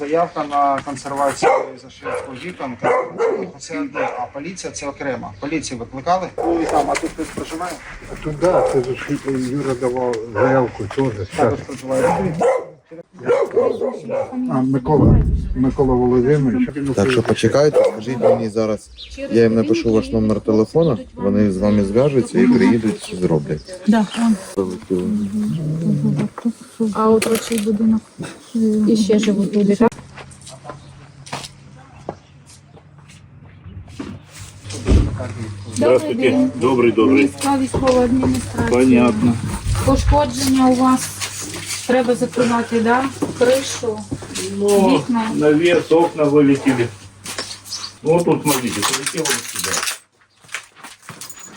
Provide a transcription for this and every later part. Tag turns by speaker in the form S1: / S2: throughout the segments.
S1: заявка на консервацію зашивку вікон. Це одне, а поліція це окремо. Поліцію викликали? Ну і там, а тут хтось проживає?
S2: Туди, це ж Юра давав заявку теж.
S1: Також проживає.
S2: А, Микола, Микола Володимирович.
S3: Так що почекайте, скажіть мені зараз. Я їм напишу ваш номер телефона, вони з вами зв'яжуться і приїдуть, зроблять.
S4: Да, вон. А от оцей будинок і ще живуть люди. так?
S5: Здравствуйте. Добрый, добрый.
S4: Міська військова адміністрація.
S5: Понятно.
S4: Пошкодження у вас треба закривати, да? Кришу,
S5: Ну,
S4: вікна.
S5: навес, окна вылетели. Ну, вот тут, смотрите, полетело вот сюда.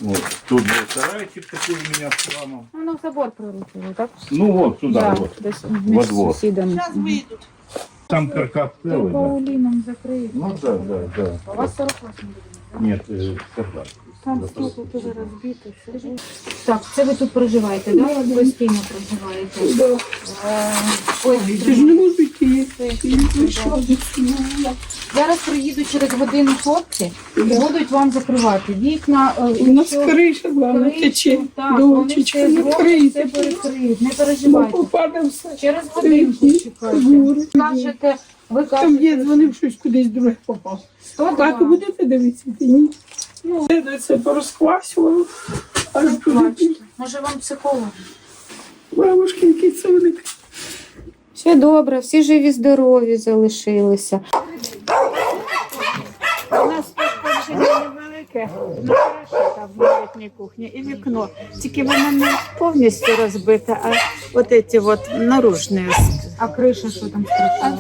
S5: Вот. Тут был сарайчик такой у меня с храмом.
S4: Ну, забор прилетіло, так?
S5: Ну, вот сюда
S4: Да,
S5: вот.
S4: десь
S5: Во
S4: між
S5: двор.
S4: сусідами.
S5: Там каркас
S4: То
S5: целый, да.
S4: Пауліном закриють.
S5: Ну, да, да, да.
S4: У вас 48
S5: Нет, э, каркас.
S4: Там стол тут уже розбито. все. Так, це ви тут проживаєте, да? Постійно проживаєте? Е, Ой,
S6: Ти ж не можу йти.
S4: Зараз приїдуть через годину хлопці і будуть вам закривати вікна. е,
S6: У нас
S4: якщо
S6: криша главна
S4: кришу,
S6: тече.
S4: Так, вони
S6: Дочечка,
S4: все
S6: не
S4: зроблять,
S6: крийте.
S4: перекриють, не переживайте.
S6: все.
S4: Через годинку чекайте.
S6: Горе.
S4: Кажете, ви
S6: Там є дзвонив щось кудись друге попав.
S4: 102.
S6: Так, будете дивитися? Ти ні? Ну, це- це порозквасювало. Аж.
S4: Бачите, Може вам психолог?
S6: Бабушки, який це великий.
S4: Все добре, всі живі, здорові залишилися.
S7: У нас пошкодження невелике, хорошо там в літній кухні і вікно. Тільки воно не повністю розбите, а от ці от наружні.
S4: А криша що там
S7: А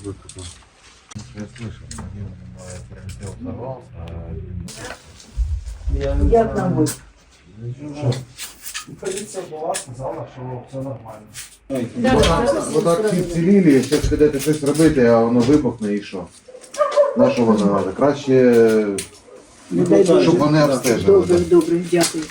S4: страшно?
S7: в криші така дирочка.
S1: Поліція була, сказала, що все нормально.
S3: Отак всі вцілілі, якщо підете щось робити, а воно вибухне і що? На що воно треба? Краще, щоб вони обстежили.
S6: добре, дякую.